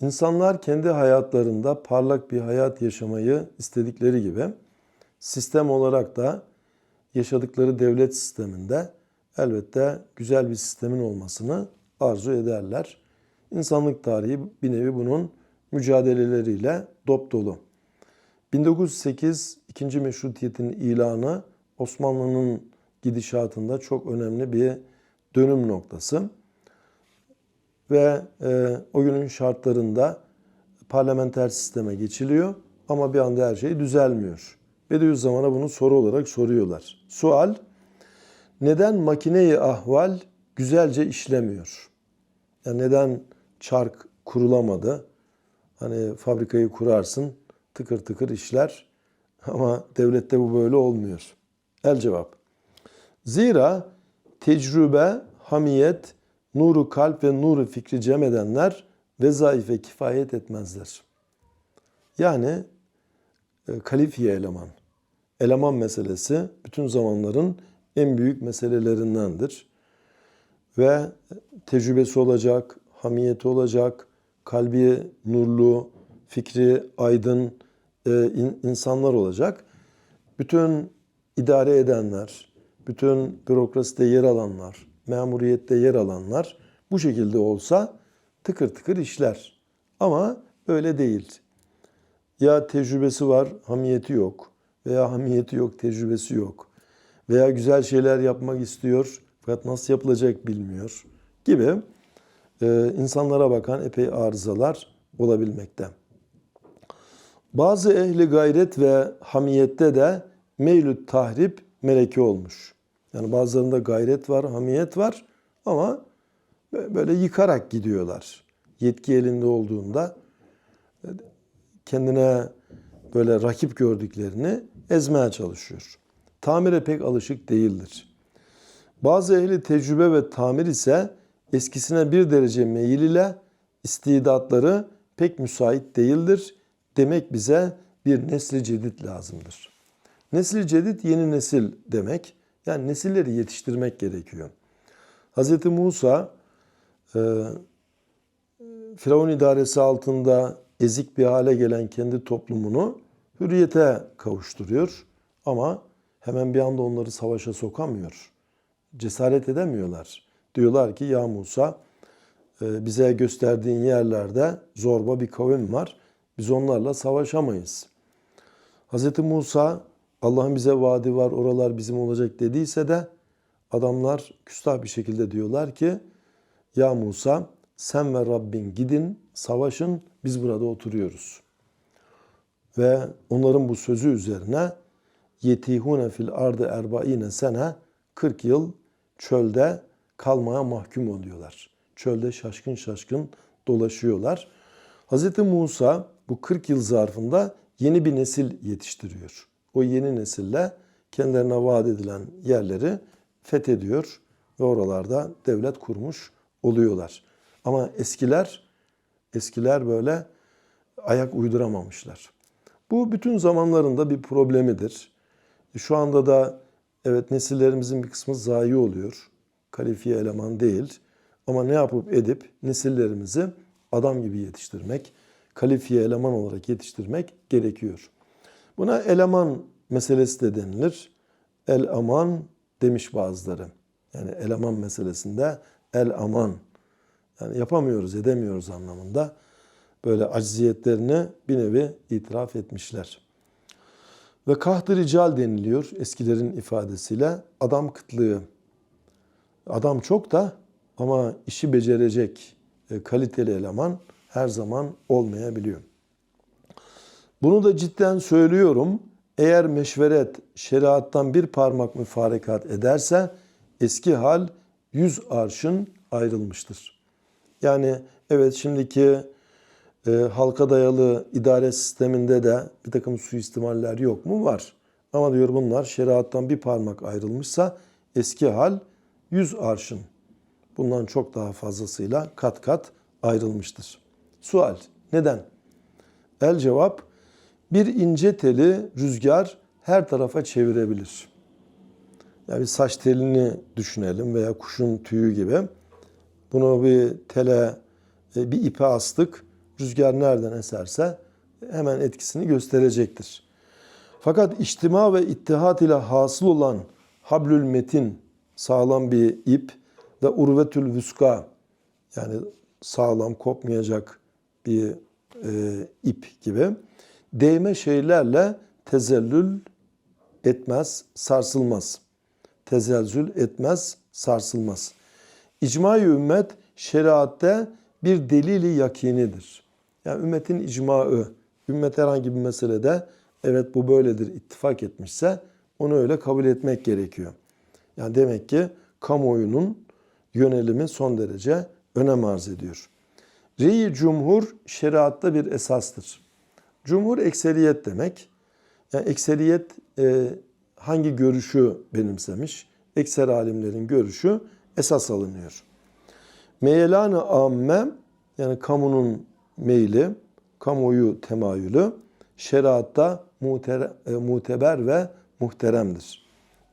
İnsanlar kendi hayatlarında parlak bir hayat yaşamayı istedikleri gibi sistem olarak da yaşadıkları devlet sisteminde elbette güzel bir sistemin olmasını arzu ederler. İnsanlık tarihi bir nevi bunun mücadeleleriyle dop dolu. 1908 ikinci meşrutiyetin ilanı Osmanlı'nın gidişatında çok önemli bir dönüm noktası. Ve e, o günün şartlarında parlamenter sisteme geçiliyor ama bir anda her şey düzelmiyor. Bediüzzaman'a bunu soru olarak soruyorlar. Sual, neden makineyi ahval güzelce işlemiyor? Yani neden çark kurulamadı? Hani fabrikayı kurarsın, tıkır tıkır işler ama devlette bu böyle olmuyor. El cevap. Zira tecrübe, hamiyet, nuru kalp ve nuru fikri cem edenler vezaife kifayet etmezler. Yani e, kalifiye eleman. Eleman meselesi bütün zamanların en büyük meselelerindendir. Ve tecrübesi olacak, hamiyeti olacak, kalbi nurlu, fikri aydın e, insanlar olacak. Bütün idare edenler, bütün bürokraside yer alanlar, memuriyette yer alanlar bu şekilde olsa tıkır tıkır işler. Ama öyle değil. Ya tecrübesi var, hamiyeti yok. Veya hamiyeti yok, tecrübesi yok. Veya güzel şeyler yapmak istiyor fakat nasıl yapılacak bilmiyor gibi e, insanlara bakan epey arızalar olabilmekte. Bazı ehli gayret ve hamiyette de meylü tahrip meleki olmuş. Yani bazılarında gayret var, hamiyet var ama böyle yıkarak gidiyorlar. Yetki elinde olduğunda kendine böyle rakip gördüklerini ezmeye çalışıyor. Tamire pek alışık değildir. Bazı ehli tecrübe ve tamir ise eskisine bir derece meyil ile istidatları pek müsait değildir. Demek bize bir nesli cedid lazımdır. Nesli cedid yeni nesil demek. Yani nesilleri yetiştirmek gerekiyor. Hz. Musa e, Firavun idaresi altında ezik bir hale gelen kendi toplumunu hürriyete kavuşturuyor. Ama hemen bir anda onları savaşa sokamıyor. Cesaret edemiyorlar. Diyorlar ki ya Musa e, bize gösterdiğin yerlerde zorba bir kavim var. Biz onlarla savaşamayız. Hz. Musa Allah'ın bize vaadi var oralar bizim olacak dediyse de adamlar küstah bir şekilde diyorlar ki ya Musa sen ve Rabbin gidin savaşın biz burada oturuyoruz. Ve onların bu sözü üzerine yetihune fil ardı erbaine sene 40 yıl çölde kalmaya mahkum oluyorlar. Çölde şaşkın şaşkın dolaşıyorlar. Hz. Musa bu 40 yıl zarfında yeni bir nesil yetiştiriyor. O yeni nesille kendilerine vaat edilen yerleri fethediyor ve oralarda devlet kurmuş oluyorlar. Ama eskiler eskiler böyle ayak uyduramamışlar. Bu bütün zamanlarında bir problemidir. Şu anda da evet nesillerimizin bir kısmı zayi oluyor. Kalifiye eleman değil. Ama ne yapıp edip nesillerimizi adam gibi yetiştirmek, kalifiye eleman olarak yetiştirmek gerekiyor. Buna eleman meselesi de denilir. El aman demiş bazıları. Yani eleman meselesinde el aman. Yani yapamıyoruz, edemiyoruz anlamında. Böyle acziyetlerini bir nevi itiraf etmişler. Ve kahtı rical deniliyor eskilerin ifadesiyle. Adam kıtlığı. Adam çok da ama işi becerecek e, kaliteli eleman her zaman olmayabiliyor. Bunu da cidden söylüyorum. Eğer meşveret şeriattan bir parmak müfarekat ederse eski hal yüz arşın ayrılmıştır. Yani evet şimdiki e, halka dayalı idare sisteminde de bir takım suistimaller yok mu? Var. Ama diyor bunlar şeriattan bir parmak ayrılmışsa eski hal yüz arşın. Bundan çok daha fazlasıyla kat kat ayrılmıştır. Sual. Neden? El cevap bir ince teli rüzgar her tarafa çevirebilir. Yani bir saç telini düşünelim veya kuşun tüyü gibi. Bunu bir tele, e, bir ipe astık. Rüzgar nereden eserse hemen etkisini gösterecektir. Fakat içtima ve ittihat ile hasıl olan hablül metin sağlam bir ip ve urvetül vüska yani sağlam kopmayacak bir e, ip gibi değme şeylerle tezellül etmez, sarsılmaz. Tezelzül etmez, sarsılmaz. İcma-i ümmet şeriatte bir delili yakinidir. Yani ümmetin icmaı, ümmet herhangi bir meselede evet bu böyledir ittifak etmişse onu öyle kabul etmek gerekiyor. Yani demek ki kamuoyunun yönelimi son derece önem arz ediyor. Reyi cumhur şeriatta bir esastır. Cumhur ekseriyet demek. Yani ekseriyet e, hangi görüşü benimsemiş? Ekser alimlerin görüşü esas alınıyor. Meyelan-ı amme yani kamunun meyli, kamuoyu temayülü şeriatta mutere, e, muteber ve muhteremdir.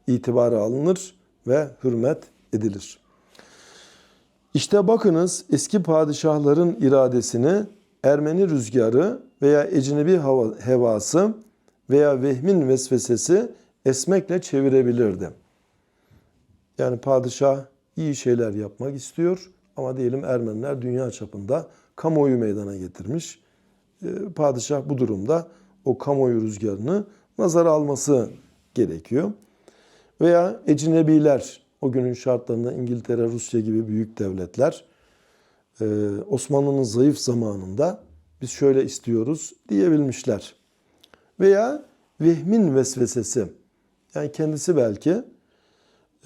İtibara alınır ve hürmet edilir. İşte bakınız eski padişahların iradesini Ermeni rüzgarı veya ecnebi hevası veya vehmin vesvesesi esmekle çevirebilirdi. Yani padişah iyi şeyler yapmak istiyor ama diyelim Ermeniler dünya çapında kamuoyu meydana getirmiş. Ee, Padişah bu durumda o kamuoyu rüzgarını nazara alması gerekiyor. Veya ecnebiler, o günün şartlarında İngiltere, Rusya gibi büyük devletler e, Osmanlı'nın zayıf zamanında biz şöyle istiyoruz diyebilmişler. Veya vehmin vesvesesi. Yani kendisi belki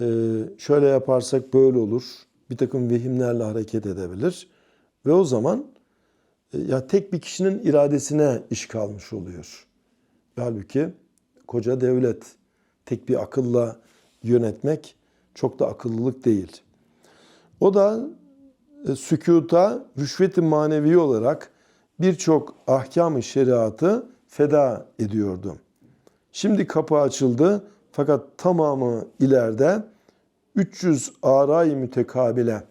e, şöyle yaparsak böyle olur. Bir takım vehimlerle hareket edebilir. Ve o zaman e, ya tek bir kişinin iradesine iş kalmış oluyor. Halbuki koca devlet tek bir akılla yönetmek çok da akıllılık değil. O da e, sükuta rüşveti manevi olarak birçok ahkam-ı şeriatı feda ediyordu. Şimdi kapı açıldı fakat tamamı ileride 300 aray mütekabile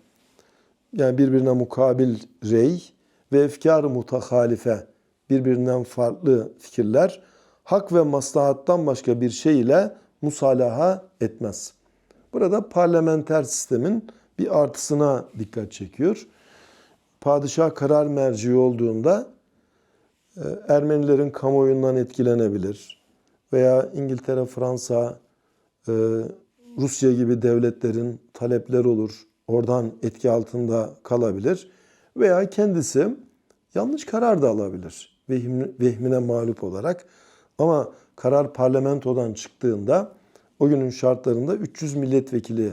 yani birbirine mukabil rey ve efkar mutahalife birbirinden farklı fikirler hak ve maslahattan başka bir şey ile musalaha etmez. Burada parlamenter sistemin bir artısına dikkat çekiyor. Padişah karar merci olduğunda e, Ermenilerin kamuoyundan etkilenebilir veya İngiltere, Fransa, e, Rusya gibi devletlerin talepler olur. Oradan etki altında kalabilir. Veya kendisi yanlış karar da alabilir. Vehmine mağlup olarak. Ama karar parlamentodan çıktığında o günün şartlarında 300 milletvekili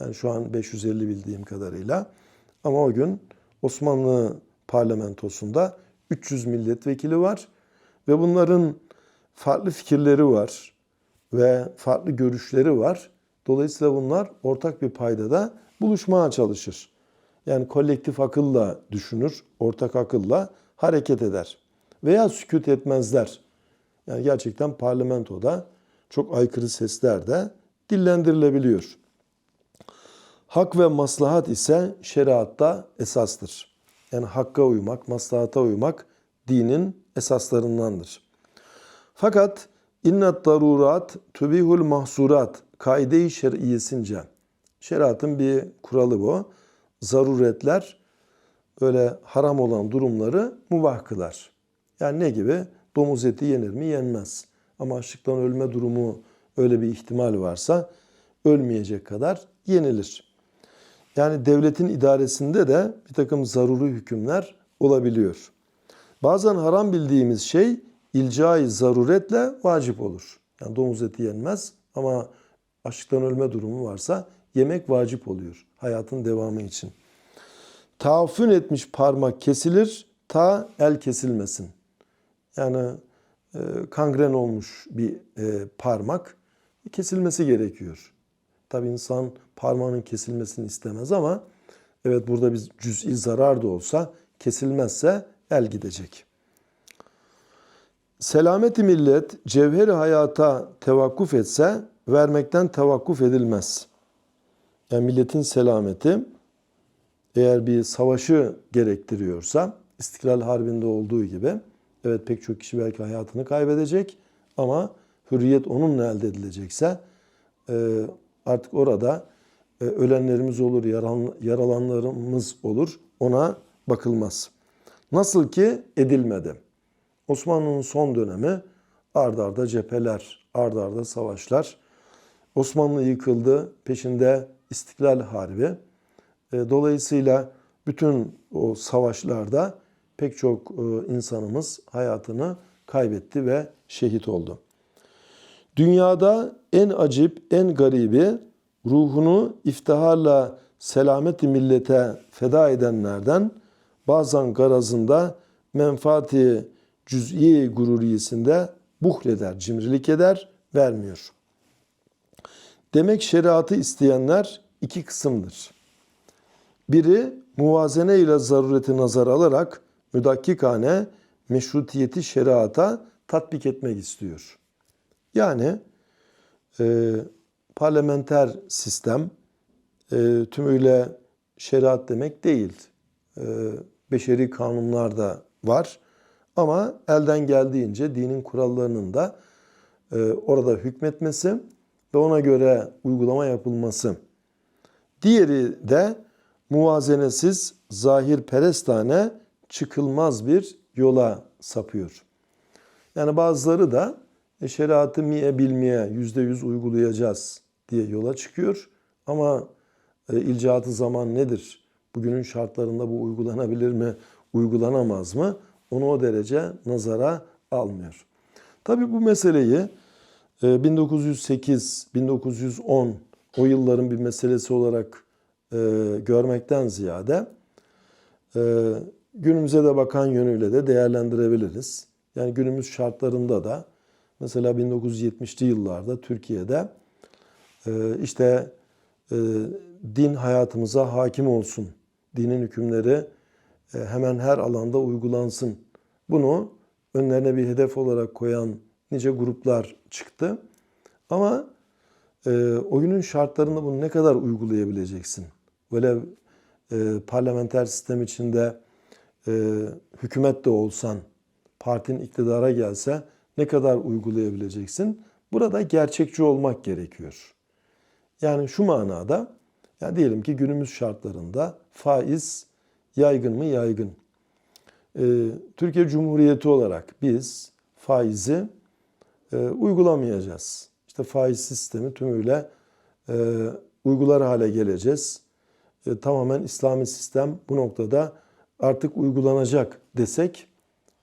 yani şu an 550 bildiğim kadarıyla ama o gün Osmanlı parlamentosunda 300 milletvekili var ve bunların farklı fikirleri var ve farklı görüşleri var. Dolayısıyla bunlar ortak bir paydada buluşmaya çalışır. Yani kolektif akılla düşünür, ortak akılla hareket eder. Veya sükut etmezler. Yani gerçekten parlamentoda çok aykırı sesler de dillendirilebiliyor. Hak ve maslahat ise şeriatta esastır. Yani hakka uymak, maslahata uymak dinin esaslarındandır. Fakat innat darurat tübihul mahsurat kaide-i şer'iyesince şeriatın bir kuralı bu. Zaruretler böyle haram olan durumları mubah kılar. Yani ne gibi? Domuz eti yenir mi? Yenmez. Ama açlıktan ölme durumu öyle bir ihtimal varsa ölmeyecek kadar yenilir. Yani devletin idaresinde de bir takım zaruri hükümler olabiliyor. Bazen haram bildiğimiz şey ilcai zaruretle vacip olur. Yani domuz eti yenmez ama açlıktan ölme durumu varsa yemek vacip oluyor hayatın devamı için. Taafün etmiş parmak kesilir ta el kesilmesin. Yani e, kangren olmuş bir e, parmak kesilmesi gerekiyor. Tabi insan parmağının kesilmesini istemez ama evet burada bir cüz'i zarar da olsa kesilmezse el gidecek. Selameti millet cevheri hayata tevakkuf etse vermekten tevakkuf edilmez. Yani milletin selameti eğer bir savaşı gerektiriyorsa İstiklal Harbi'nde olduğu gibi evet pek çok kişi belki hayatını kaybedecek ama hürriyet onunla elde edilecekse e, artık orada e, ölenlerimiz olur, yaralanlarımız olur. Ona bakılmaz. Nasıl ki edilmedi. Osmanlı'nın son dönemi ard arda cepheler, ard arda savaşlar. Osmanlı yıkıldı, peşinde İstiklal Harbi. E, Dolayısıyla bütün o savaşlarda pek çok e, insanımız hayatını kaybetti ve şehit oldu. Dünyada en acip, en garibi ruhunu iftiharla selameti millete feda edenlerden bazen garazında menfaati cüz'i gururiyesinde buhleder, cimrilik eder, vermiyor. Demek şeriatı isteyenler iki kısımdır. Biri muvazene ile zarureti nazar alarak müdakkikane meşrutiyeti şeriata tatbik etmek istiyor. Yani e, parlamenter sistem e, tümüyle şeriat demek değil. E, beşeri kanunlar da var. Ama elden geldiğince dinin kurallarının da e, orada hükmetmesi ve ona göre uygulama yapılması. Diğeri de muvazenesiz, zahir perestane çıkılmaz bir yola sapıyor. Yani bazıları da şeriatı miye bilmeye yüzde yüz uygulayacağız diye yola çıkıyor. Ama e, ilcaatı zaman nedir? Bugünün şartlarında bu uygulanabilir mi, uygulanamaz mı? Onu o derece nazara almıyor. Tabi bu meseleyi 1908-1910 e, o yılların bir meselesi olarak e, görmekten ziyade e, günümüze de bakan yönüyle de değerlendirebiliriz. Yani günümüz şartlarında da mesela 1970'li yıllarda Türkiye'de işte din hayatımıza hakim olsun, dinin hükümleri hemen her alanda uygulansın. Bunu önlerine bir hedef olarak koyan nice gruplar çıktı. Ama e, oyunun şartlarında bunu ne kadar uygulayabileceksin? Böyle e, parlamenter sistem içinde e, hükümet de olsan, partin iktidara gelse ne kadar uygulayabileceksin? Burada gerçekçi olmak gerekiyor. Yani şu manada, yani diyelim ki günümüz şartlarında faiz yaygın mı? Yaygın. Ee, Türkiye Cumhuriyeti olarak biz faizi e, uygulamayacağız. İşte faiz sistemi tümüyle e, uygular hale geleceğiz. E, tamamen İslami sistem bu noktada artık uygulanacak desek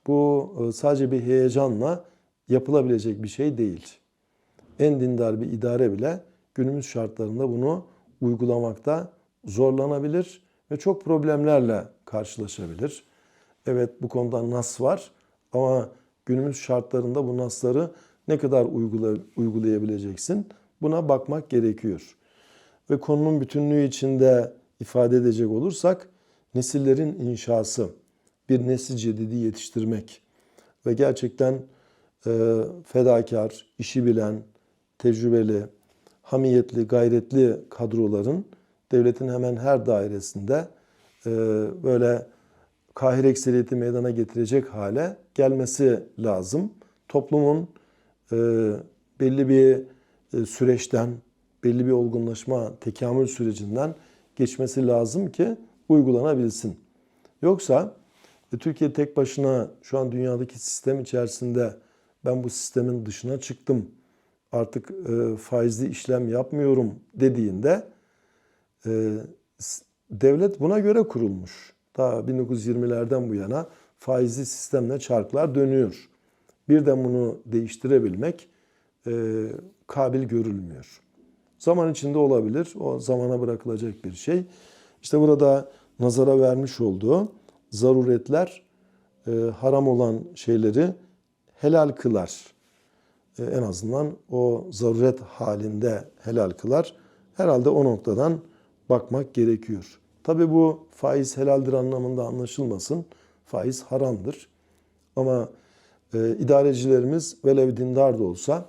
bu e, sadece bir heyecanla yapılabilecek bir şey değil. En dindar bir idare bile günümüz şartlarında bunu uygulamakta zorlanabilir ve çok problemlerle karşılaşabilir. Evet bu konuda nas var ama günümüz şartlarında bu nasları ne kadar uygula, uygulayabileceksin buna bakmak gerekiyor. Ve konunun bütünlüğü içinde ifade edecek olursak nesillerin inşası, bir nesil cedidi yetiştirmek ve gerçekten fedakar, işi bilen, tecrübeli, hamiyetli, gayretli kadroların devletin hemen her dairesinde e, böyle kahir ekseriyeti meydana getirecek hale gelmesi lazım. Toplumun e, belli bir e, süreçten, belli bir olgunlaşma, tekamül sürecinden geçmesi lazım ki uygulanabilsin. Yoksa Türkiye tek başına şu an dünyadaki sistem içerisinde ben bu sistemin dışına çıktım, artık faizli işlem yapmıyorum dediğinde devlet buna göre kurulmuş. Daha 1920'lerden bu yana faizli sistemle çarklar dönüyor. Birden bunu değiştirebilmek e, kabil görülmüyor. Zaman içinde olabilir. O zamana bırakılacak bir şey. İşte burada nazara vermiş olduğu zaruretler e, haram olan şeyleri helal kılar. E, en azından o zaruret halinde helal kılar. Herhalde o noktadan bakmak gerekiyor. Tabi bu faiz helaldir anlamında anlaşılmasın. Faiz haramdır. Ama e, idarecilerimiz velev dindar da olsa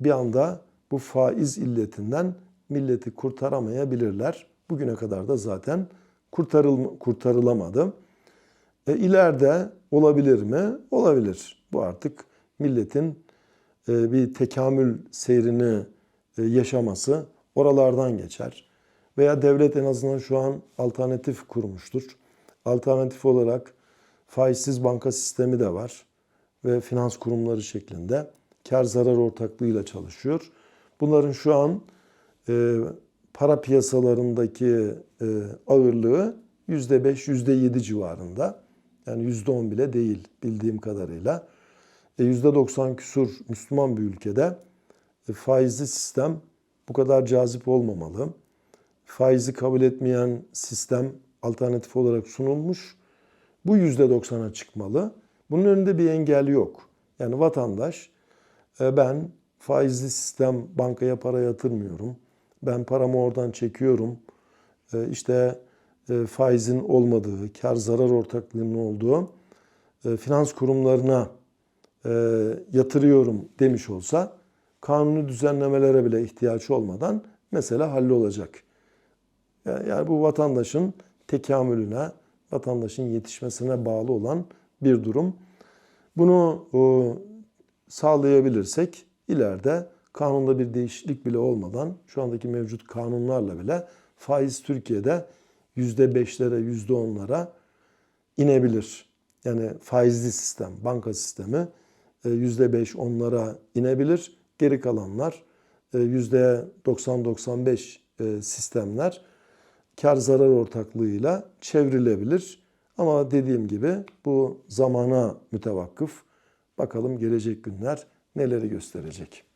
bir anda bu faiz illetinden milleti kurtaramayabilirler. Bugüne kadar da zaten kurtarıl, kurtarılamadı. E, ileride olabilir mi? Olabilir. Bu artık milletin e, bir tekamül seyrini e, yaşaması oralardan geçer. Veya devlet en azından şu an alternatif kurmuştur. Alternatif olarak faizsiz banka sistemi de var ve finans kurumları şeklinde kar zarar ortaklığıyla çalışıyor. Bunların şu an e, para piyasalarındaki e, ağırlığı %5, %7 civarında. Yani %10 bile değil bildiğim kadarıyla. E, %90 küsur Müslüman bir ülkede e, faizli sistem bu kadar cazip olmamalı. Faizi kabul etmeyen sistem alternatif olarak sunulmuş. Bu %90'a çıkmalı. Bunun önünde bir engel yok. Yani vatandaş e, ben faizli sistem bankaya para yatırmıyorum. Ben paramı oradan çekiyorum. İşte faizin olmadığı, kar zarar ortaklığının olduğu e, finans kurumlarına e, yatırıyorum demiş olsa kanuni düzenlemelere bile ihtiyaç olmadan mesela hallolacak. Yani bu vatandaşın tekamülüne, vatandaşın yetişmesine bağlı olan bir durum. Bunu e, sağlayabilirsek ileride kanunda bir değişiklik bile olmadan şu andaki mevcut kanunlarla bile faiz Türkiye'de %5'lere, %10'lara inebilir. Yani faizli sistem, banka sistemi e, %5 onlara inebilir. Geri kalanlar e, %90-95 e, sistemler kar zarar ortaklığıyla çevrilebilir. Ama dediğim gibi bu zamana mütevakkıf. Bakalım gelecek günler neleri gösterecek.